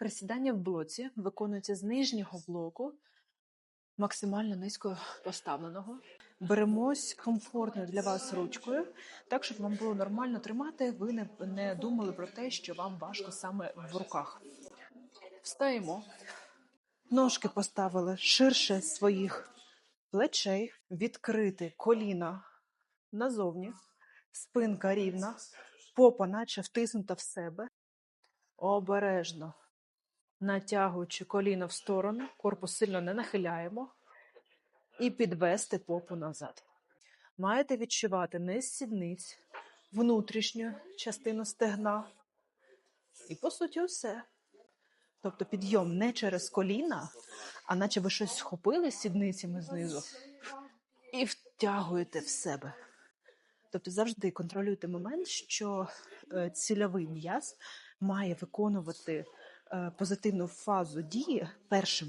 Присідання в блоці виконується з нижнього блоку, максимально низько поставленого. Беремось комфортно для вас ручкою, так щоб вам було нормально тримати. Ви не, не думали про те, що вам важко саме в руках. Встаємо. Ножки поставили ширше своїх плечей, відкрити коліна назовні, спинка рівна, попа наче втиснута в себе. Обережно натягуючи коліно в сторону, корпус сильно не нахиляємо і підвести попу назад. Маєте відчувати низ сідниць, внутрішню частину стегна. І по суті все. Тобто підйом не через коліна, а наче ви щось схопили сідницями знизу і втягуєте в себе. Тобто завжди контролюйте момент, що е, цільовий м'яз має виконувати позитивну фазу дії першим